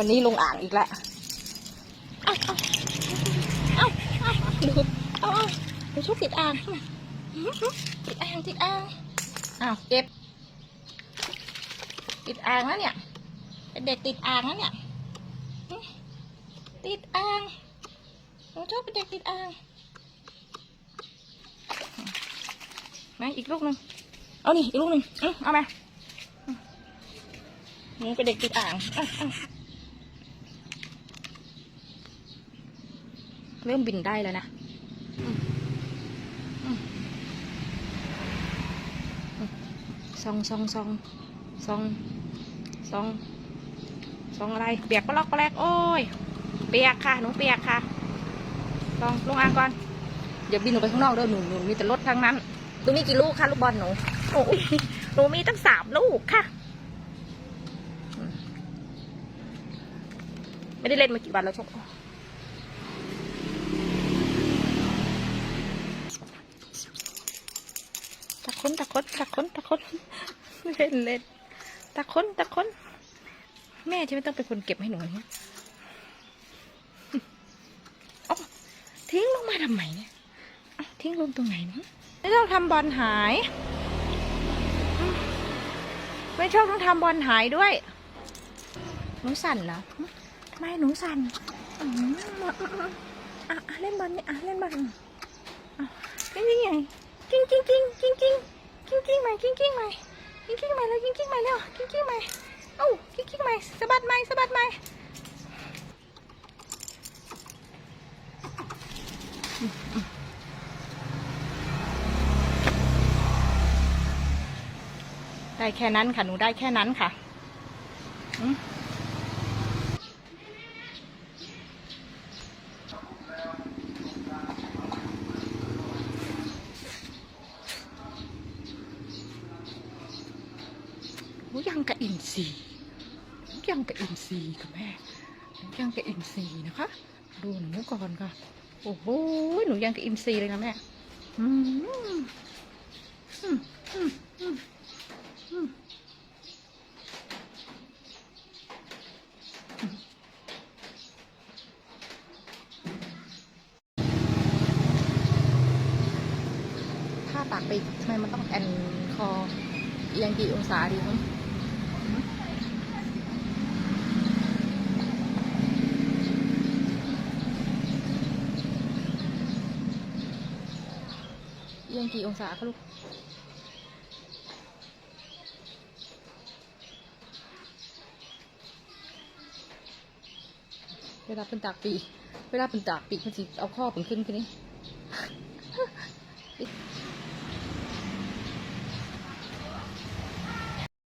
วันนี้ลงอ่างอีกแล้วเอาเอาดูเอาเอาเดี๋ยวชุบติดอ่างติดอ่างติดอ่างอ้าวเก็บ ติดอ่างแล้วเนี่ยเป็นเด็กติดอ่างแล้วเนี่ยติดอ่างหนูชอบเป็นเด็กติดอ่างมาอีกลูกหนึ่งเอานี่อีกลูกหนึ่งอือเอามาหนูเป็นเด็กติดอ่างอะอะ เริ่มบินได้แล้วนะซองซองซองซองซองซองอะไร เปียกปลอกปลกโอ้ย เปียกค่ะ หนูเปียกค่ะลองลงอ่างก่อนเดี๋ยวบินออกไปข้างนอกเด้อหนูหนูมีแต่รถทั้งนั้นหนูมีกี่ลูกคะลูกบอลหนูโอ้ยหนูมีตั้งสามลูกค่ะ ไม่ได้เล่นมากี่วันแล้วชกตะ ค้นตะค้นตะค้นตะค้นเล่นเล่นตะค้นตะค้นแม่จะไม่ต้องเป็นคนเก็บให้หนูเนี่ยเอาทิ้งลงมาทำไมเนี่ยทิ้งลงตรงไหนเนี่ยไม่ต้องทำบอลหาย ไม่ชอบต้องทำบอลหายด้วยหนูสั่นเหรอไม่หนูสั่นอะเล่นบอลนี่อะเล่นบอลอะนี่นี่ไงกิ้งกิ้งกิ้งกิ้งกิ้ง กิ้งกิ้งใหม่กิ้งกิ้งใหม่แล้วกิ้งกิ้งใหม่แล้วกิ้งกิ้งใหม่เอ้ากิ้งกิ้งใหม่สะบัดใหม่สะบัดใหม่ได้แค่นั้นค่ะ หนูได้แค่นั้นค่ะอืมหนู ยังกับอินซีย์หนูยังกับอินซีค่ะแม่หนูยังกับอินซีนะคะ ดูหนูก่อนค่ะ โอ้โหหนูยังกับอินซีเลยนะแม่อืมอืมอืมอืมอืมถ้าตากไปทำไมมันต้องแอนคอเอียงกี่องศาดีครับ เอียงกี่องศาคะลูกเวลาเป็นตากปี เวลาเป็นตากปีกมันจะเอาข้อผมขึ้นขึ้นนี่